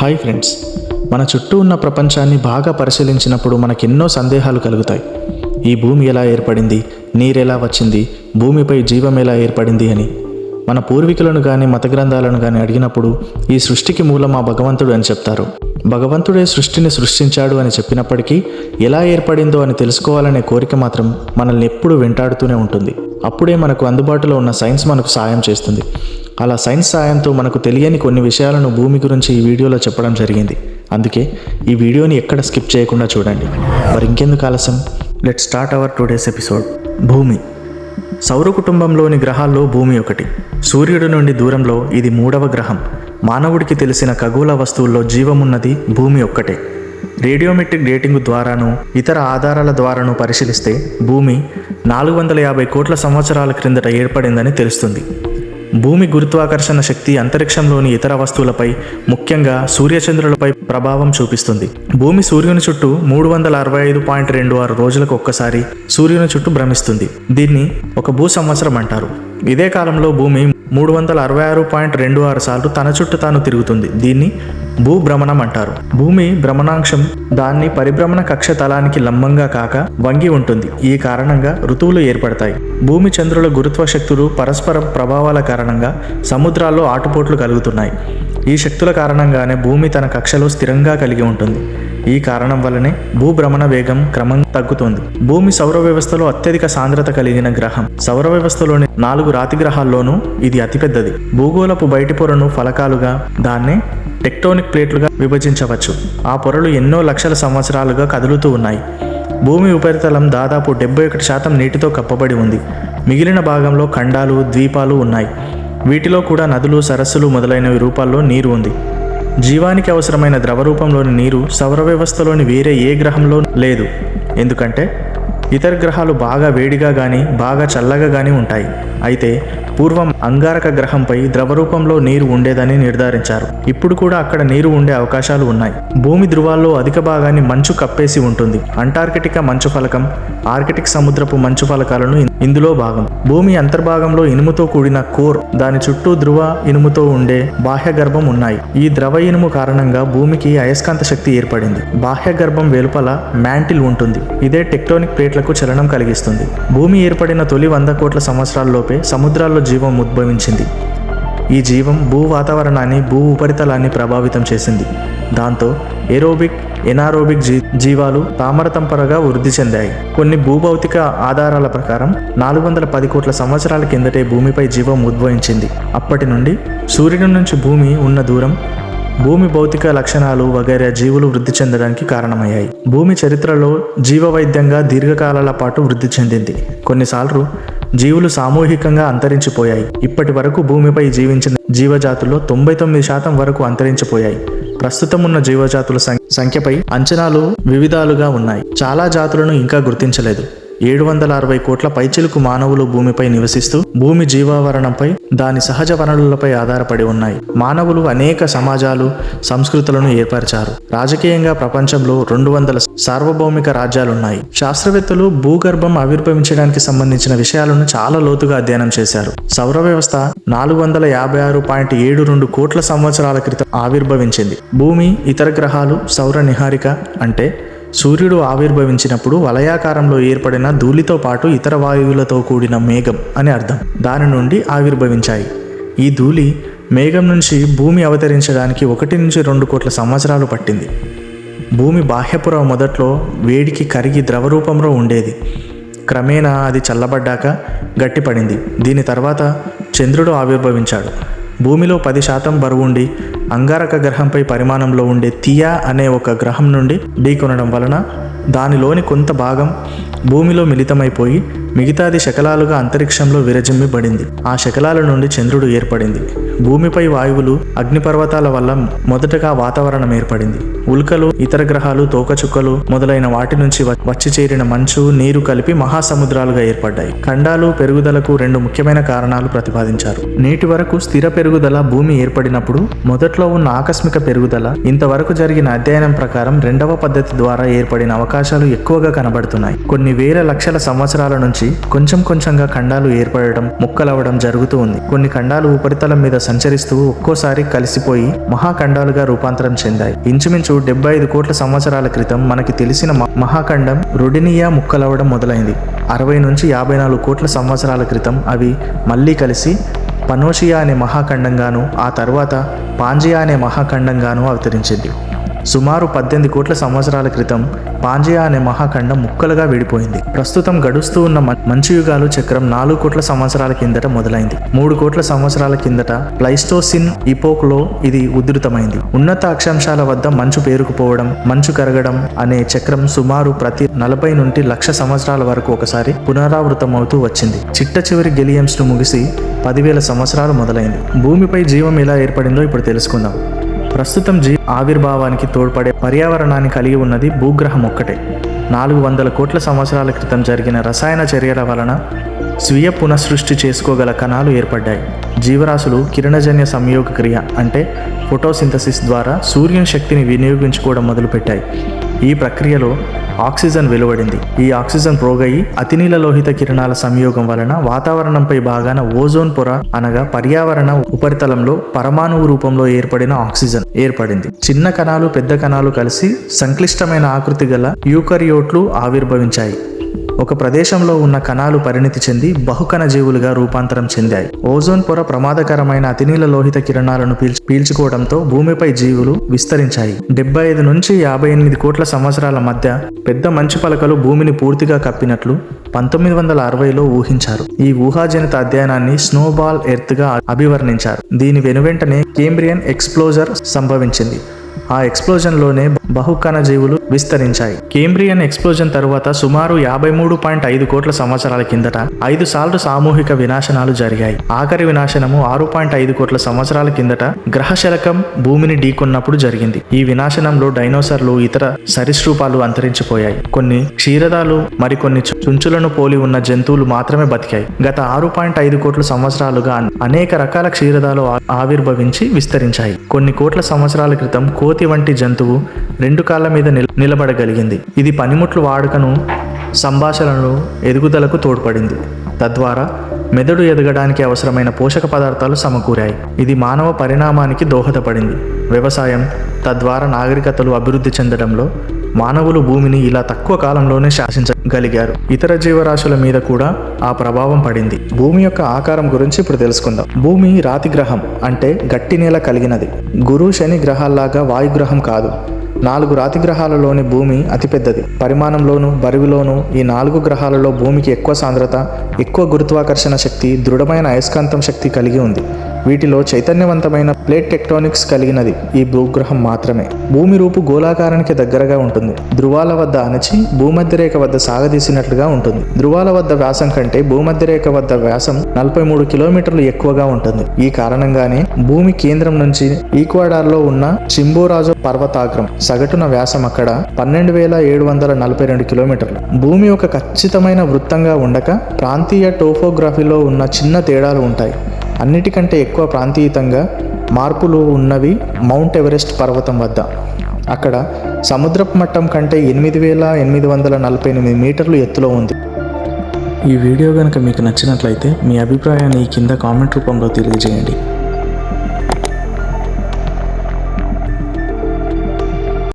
Hi friends మన చుట్టూ ఉన్న ప్రపంచాన్ని బాగా పరిశీలించినప్పుడు మనకెన్నో సందేహాలు కలుగుతాయి. ఈ భూమి ఎలా ఏర్పడింది నీరెలా వచ్చింది భూమిపై జీవం ఎలా ఏర్పడింది అని. మన పూర్వీకులను కానీ మత గ్రంథాలను కానీ అడిగినప్పుడు ఈ సృష్టికి మూలం ఆ భగవంతుడు అని చెప్తారు. భగవంతుడే సృష్టిని సృష్టించాడు అని చెప్పినప్పటికీ ఎలా ఏర్పడిందో అని తెలుసుకోవాలనే కోరిక మాత్రం మనల్ని ఎప్పుడూ వెంటాడుతూనే ఉంటుంది. అప్పుడే మనకు అందుబాటులో ఉన్న సైన్స్ మనకు సాయం చేస్తుంది. అలా సైన్స్ సాయంతో మనకు తెలియని కొన్ని విషయాలను భూమి గురించి ఈ వీడియోలో చెప్పడం జరిగింది. అందుకే ఈ వీడియోని ఎక్కడ స్కిప్ చేయకుండా చూడండి. మరి ఇంకెందుకు ఆలస్యం? Let start our today's episode భూమి. సౌర కుటుంబంలోని గ్రహాల్లో భూమి ఒకటి. సూర్యుడి నుండి దూరంలో ఇది మూడవ గ్రహం. మానవుడికి తెలిసిన ఖగోళ వస్తువుల్లో జీవమున్నది భూమి ఒక్కటే. రేడియోమెట్రిక్ డేటింగ్ ద్వారాను ఇతర ఆధారాల ద్వారాను పరిశీలిస్తే భూమి నాలుగు వందల యాభై కోట్ల సంవత్సరాల క్రిందట ఏర్పడిందని తెలుస్తుంది. భూమి గురుత్వాకర్షణ శక్తి అంతరిక్షంలోని ఇతర వస్తువులపై ముఖ్యంగా సూర్యచంద్రులపై ప్రభావం చూపిస్తుంది. భూమి సూర్యుని చుట్టూ మూడు వందల అరవై ఐదు పాయింట్ రెండు ఆరు రోజులకు ఒక్కసారి సూర్యుని చుట్టూ భ్రమిస్తుంది. దీన్ని ఒక భూ సంవత్సరం అంటారు. ఇదే కాలంలో భూమి మూడు వందల అరవై ఆరు పాయింట్ రెండు ఆరు సార్లు తన చుట్టూ తాను తిరుగుతుంది. దీన్ని భూభ్రమణం అంటారు. భూమి భ్రమణాంశం దాన్ని పరిభ్రమణ కక్ష తలానికి లంబంగా కాక వంగి ఉంటుంది. ఈ కారణంగా ఋతువులు ఏర్పడతాయి. భూమి చంద్రుల గురుత్వ శక్తులు పరస్పర ప్రభావాల కారణంగా సముద్రాల్లో ఆటుపోట్లు కలుగుతున్నాయి. ఈ శక్తుల కారణంగానే భూమి తన కక్షలో స్థిరంగా కలిగి ఉంటుంది. ఈ కారణం వల్లనే భూభ్రమణ వేగం క్రమంగా తగ్గుతుంది. భూమి సౌర వ్యవస్థలో అత్యధిక సాంద్రత కలిగిన గ్రహం. సౌర వ్యవస్థలోని నాలుగు రాతి గ్రహాల్లోనూ ఇది అతిపెద్దది. భూగోళపు బయటి పొరను ఫలకాలుగా దాన్నే టెక్టోనిక్ ప్లేట్లుగా విభజించవచ్చు. ఆ పొరలు ఎన్నో లక్షల సంవత్సరాలుగా కదులుతూ ఉన్నాయి. భూమి ఉపరితలం దాదాపు డెబ్బై ఒకటి శాతం నీటితో కప్పబడి ఉంది. మిగిలిన భాగంలో ఖండాలు ద్వీపాలు ఉన్నాయి. వీటిలో కూడా నదులు సరస్సులు మొదలైనవి రూపాల్లో నీరు ఉంది. జీవానికి అవసరమైన ద్రవ రూపంలోని నీరు సౌర వ్యవస్థలోని వేరే ఏ గ్రహంలో లేదు. ఎందుకంటే ఇతర గ్రహాలు బాగా వేడిగా కానీ బాగా చల్లగా కానీ ఉంటాయి. అయితే పూర్వం అంగారక గ్రహంపై ద్రవరూపంలో నీరు ఉండేదని నిర్ధారించారు. ఇప్పుడు కూడా అక్కడ నీరు ఉండే అవకాశాలు ఉన్నాయి. భూమి ధృవాల్లో అధిక భాగాన్ని మంచు కప్పేసి ఉంటుంది. అంటార్కిటికా మంచు ఫలకం ఆర్కిటిక్ సముద్రపు మంచు ఫలకాలను ఇందులో భాగం. భూమి అంతర్భాగంలో ఇనుముతో కూడిన కోర్ దాని చుట్టూ ధృవ ఇనుముతో ఉండే బాహ్య గర్భం ఉన్నాయి. ఈ ద్రవ ఇనుము కారణంగా భూమికి అయస్కాంత శక్తి ఏర్పడింది. బాహ్య గర్భం వెలుపల మ్యాంటిల్ ఉంటుంది. ఇదే టెక్టోనిక్ ప్లేట్లకు చలనం కలిగిస్తుంది. భూమి ఏర్పడిన తొలి వంద కోట్ల సంవత్సరాల్లోపే సముద్రాల్లో జీవం ఉద్భవించింది. ఈ జీవం భూ వాతావరణాన్ని భూ ఉపరితలాన్ని ప్రభావితం చేసింది. దాంతో ఏరోబిక్ ఎనారోబిక్ జీ జీవాలు తామరతంపరగా వృద్ధి చెందాయి. కొన్ని భూభౌతిక ఆధారాల ప్రకారం నాలుగు వందల పది కోట్ల సంవత్సరాల కిందటే భూమిపై జీవం ఉద్భవించింది. అప్పటి నుండి సూర్యుడి నుంచి భూమి ఉన్న దూరం భూమి భౌతిక లక్షణాలు వగైరా జీవులు వృద్ధి చెందడానికి కారణమయ్యాయి. భూమి చరిత్రలో జీవవైద్యంగా దీర్ఘకాలాల పాటు వృద్ధి చెందింది. కొన్నిసార్లు జీవులు సామూహికంగా అంతరించిపోయాయి. ఇప్పటి వరకు భూమిపై జీవించిన జీవజాతుల్లో తొంభై తొమ్మిది శాతం వరకు అంతరించిపోయాయి. ప్రస్తుతం ఉన్న జీవజాతుల సంఖ్యపై అంచనాలు వివిధాలుగా ఉన్నాయి. చాలా జాతులను ఇంకా గుర్తించలేదు. ఏడు వందల అరవై కోట్ల పైచిలుకు మానవులు భూమిపై నివసిస్తూ భూమి జీవావరణంపై దాని సహజ వనరులపై ఆధారపడి ఉన్నాయి. మానవులు అనేక సమాజాలు సంస్కృతులను ఏర్పరిచారు. రాజకీయంగా ప్రపంచంలో రెండు వందల సార్వభౌమిక రాజ్యాలున్నాయి. శాస్త్రవేత్తలు భూగర్భం ఆవిర్భవించడానికి సంబంధించిన విషయాలను చాలా లోతుగా అధ్యయనం చేశారు. సౌర వ్యవస్థ నాలుగు వందల యాభై ఆరు పాయింట్ ఏడు రెండు కోట్ల సంవత్సరాల క్రితం ఆవిర్భవించింది. భూమి ఇతర గ్రహాలు సౌర నిహారిక అంటే సూర్యుడు ఆవిర్భవించినప్పుడు వలయాకారంలో ఏర్పడిన ధూళితో పాటు ఇతర వాయువులతో కూడిన మేఘం అని అర్థం. దాని నుండి ఆవిర్భవించాయి. ఈ ధూళి మేఘం నుంచి భూమి అవతరించడానికి ఒకటి నుంచి రెండు కోట్ల సంవత్సరాలు పట్టింది. భూమి బాహ్యపుర మొదట్లో వేడికి కరిగి ద్రవరూపంలో ఉండేది. క్రమేణా అది చల్లబడ్డాక గట్టిపడింది. దీని తర్వాత చంద్రుడు ఆవిర్భవించాడు. భూమిలో పది శాతం బరువుండి అంగారక గ్రహంపై పరిమాణంలో ఉండే తియా అనే ఒక గ్రహం నుండి ఢీకొనడం వలన దానిలోని కొంత భాగం భూమిలో మిళితమైపోయి మిగతాది శకలాలుగా అంతరిక్షంలో విరజిమ్మిబడింది ఆ శకలాల నుండి చంద్రుడు ఏర్పడింది. భూమిపై వాయువులు అగ్నిపర్వతాల వల్ల మొదటగా వాతావరణం ఏర్పడింది. ఉల్కలు ఇతర గ్రహాలు తోకచుక్కలు మొదలైన వాటి నుంచి వచ్చి చేరిన మంచు నీరు కలిపి మహాసముద్రాలుగా ఏర్పడ్డాయి. ఖండాలు పెరుగుదలకు రెండు ముఖ్యమైన కారణాలు ప్రతిపాదించారు. నేటి వరకు స్థిర పెరుగుదల భూమి ఏర్పడినప్పుడు మొదట్లో ఉన్న ఆకస్మిక పెరుగుదల ఇంతవరకు జరిగిన అధ్యయనం ప్రకారం రెండవ పద్ధతి ద్వారా ఏర్పడిన అవకాశాలు ఎక్కువగా కనబడుతున్నాయి. కొన్ని వేల లక్షల సంవత్సరాల నుంచి కొంచెం కొంచెంగా ఖండాలు ఏర్పడడం ముక్కలవడం జరుగుతూ ఉంది. కొన్ని ఖండాలు ఉపరితలం మీద సంచరిస్తూ ఒక్కోసారి కలిసిపోయి మహాఖండాలుగా రూపాంతరం చెందాయి. ఇంచుమించు డెబ్బై ఐదు కోట్ల సంవత్సరాల క్రితం మనకి తెలిసిన మహాఖండం రుడినియా ముక్కలవడం మొదలైంది. అరవై నుంచి యాభై నాలుగు కోట్ల సంవత్సరాల క్రితం అవి మళ్ళీ కలిసి పనోషియా అనే మహాఖండంగాను ఆ తర్వాత పాంజియా అనే మహాఖండంగాను అవతరించింది. సుమారు పద్దెనిమిది కోట్ల సంవత్సరాల క్రితం పాంజియా అనే మహాఖండం ముక్కలుగా విడిపోయింది. ప్రస్తుతం గడుస్తూ ఉన్న మ- మంచు యుగాలు చక్రం నాలుగు కోట్ల సంవత్సరాల కిందట మొదలైంది. మూడు కోట్ల సంవత్సరాల కిందట ప్లైస్టోసిన్ ఇపోక్లో ఇది ఉధృతమైంది. ఉన్నత అక్షాంశాల వద్ద మంచు పేరుకుపోవడం మంచు కరగడం అనే చక్రం సుమారు ప్రతి నలభై నుండి లక్ష సంవత్సరాల వరకు ఒకసారి పునరావృతమవుతూ వచ్చింది. చిట్ట చివరి గెలియమ్స్ను ముగిసి పదివేల సంవత్సరాలు మొదలైంది. భూమిపై జీవం ఎలా ఏర్పడిందో ఇప్పుడు తెలుసుకుందాం. ప్రస్తుతం జీ ఆవిర్భావానికి తోడ్పడే పర్యావరణాన్ని కలిగి ఉన్నది భూగ్రహం ఒక్కటే. నాలుగు వందల కోట్ల సంవత్సరాల క్రితం జరిగిన రసాయన చర్యల వలన స్వీయ పునఃసృష్టి చేసుకోగల కణాలు ఏర్పడ్డాయి. జీవరాశులు కిరణజన్య సంయోగ క్రియ అంటే ఫోటోసింథసిస్ ద్వారా సూర్యుని శక్తిని వినియోగించుకోవడం మొదలుపెట్టాయి. ఈ ప్రక్రియలో ఆక్సిజన్ వెలువడింది. ఈ ఆక్సిజన్ ప్రోగయి అతినీల లోహిత కిరణాల సంయోగం వలన వాతావరణంపై భాగాన ఓజోన్ పొర అనగా పర్యావరణ ఉపరితలంలో పరమాణువు రూపంలో ఏర్పడిన ఆక్సిజన్ ఏర్పడింది. చిన్న కణాలు పెద్ద కణాలు కలిసి సంక్లిష్టమైన ఆకృతి గల యూకరియోట్లు ఆవిర్భవించాయి. ఒక ప్రదేశంలో ఉన్న కణాలు పరిణితి చెంది బహుకణ జీవులుగా రూపాంతరం చెందాయి. ఓజోన్ పొర ప్రమాదకరమైన అతినీల లోహిత కిరణాలను పీల్చి పీల్చుకోవడంతో భూమిపై జీవులు విస్తరించాయి. డెబ్బై ఐదు నుంచి యాభై ఎనిమిది కోట్ల సంవత్సరాల మధ్య పెద్ద మంచు పలకలు భూమిని పూర్తిగా కప్పినట్లు పంతొమ్మిది వందల అరవైలో ఊహించారు. ఈ ఊహాజనిత అధ్యయనాన్ని స్నోబాల్ ఎర్త్గా అభివర్ణించారు. దీని వెనువెంటనే కేంబ్రియన్ ఎక్స్ప్లోజర్ సంభవించింది. ఆ ఎక్స్ప్లోజన్లోనే బహుకణ జీవులు విస్తరించాయి. కేంబ్రియన్ ఎక్స్ప్లోజన్ తరువాత సుమారు యాభై మూడు పాయింట్ ఐదు కోట్ల సంవత్సరాల కిందట ఐదు సార్లు సామూహిక వినాశనాలు జరిగాయి. ఆఖరి వినాశనము ఆరు పాయింట్ ఐదు కోట్ల సంవత్సరాల కిందట గ్రహశలకం భూమిని ఢీకొన్నప్పుడు జరిగింది. ఈ వినాశనంలో డైనోసర్లు ఇతర సరీసృపాలు అంతరించిపోయాయి. కొన్ని క్షీరదాలు మరికొన్ని చుంచులను పోలి ఉన్న జంతువులు మాత్రమే బతికాయి. గత ఆరు పాయింట్ ఐదు కోట్ల సంవత్సరాలుగా అనేక రకాల క్షీరదాలు ఆవిర్భవించి విస్తరించాయి. కొన్ని కోట్ల సంవత్సరాల క్రితం కోతి వంటి జంతువు రెండు కాళ్ళ మీద నిల- నిలబడగలిగింది. ఇది పనిముట్లు వాడుకను సంభాషణలు ఎదుగుదలకు తోడ్పడింది. తద్వారా మెదడు ఎదగడానికి అవసరమైన పోషక పదార్థాలు సమకూరాయి. ఇది మానవ పరిణామానికి దోహదపడింది. వ్యవసాయం తద్వారా నాగరికతలు అభివృద్ధి చెందడంలో మానవులు భూమిని ఇలా తక్కువ కాలంలోనే శాసించగలిగారు. ఇతర జీవరాశుల మీద కూడా ఆ ప్రభావం పడింది. భూమి యొక్క ఆకారం గురించి ఇప్పుడు తెలుసుకుందాం. భూమి రాతి గ్రహం అంటే గట్టి నేల కలిగినది. గురు శని గ్రహాల్లాగా వాయుగ్రహం కాదు. నాలుగు రాతి గ్రహాలలోని భూమి అతిపెద్దది. పరిమాణంలోను బరువులోను ఈ నాలుగు గ్రహాలలో భూమికి ఎక్కువ సాంద్రత ఎక్కువ గురుత్వాకర్షణ శక్తి దృఢమైన అయస్కాంతం శక్తి కలిగి ఉంది. వీటిలో చైతన్యవంతమైన ప్లేట్ టెక్టోనిక్స్ కలిగినది ఈ భూగ్రహం మాత్రమే. భూమి రూపు గోళాకారానికి దగ్గరగా ఉంటుంది. ధృవాల వద్ద అణచి భూమధ్యరేఖ వద్ద సాగదీసినట్లుగా ఉంటుంది. ధృవాల వద్ద వ్యాసం కంటే భూమధ్యరేఖ వద్ద వ్యాసం నలభై మూడు కిలోమీటర్లు ఎక్కువగా ఉంటుంది. ఈ కారణంగానే భూమి కేంద్రం నుంచి ఈక్వాడార్లో ఉన్న చింబోరాజో పర్వతాగ్రం సగటున వ్యాసం అక్కడ పన్నెండు వేల ఏడు వందల నలభై రెండు కిలోమీటర్లు. భూమి ఒక ఖచ్చితమైన వృత్తంగా ఉండక ప్రాంతీయ టోపోగ్రఫీలో ఉన్న చిన్న తేడాలు ఉంటాయి. అన్నిటికంటే ఎక్కువ ప్రాంతీయతంగా మార్పులు ఉన్నవి మౌంట్ ఎవరెస్ట్ పర్వతం వద్ద. అక్కడ సముద్రపు మట్టం కంటే ఎనిమిది వేల ఎనిమిది వందల నలభై ఎనిమిది మీటర్లు ఎత్తులో ఉంది. ఈ వీడియో కనుక మీకు నచ్చినట్లయితే మీ అభిప్రాయాన్ని కింద కామెంట్ రూపంలో తెలియజేయండి.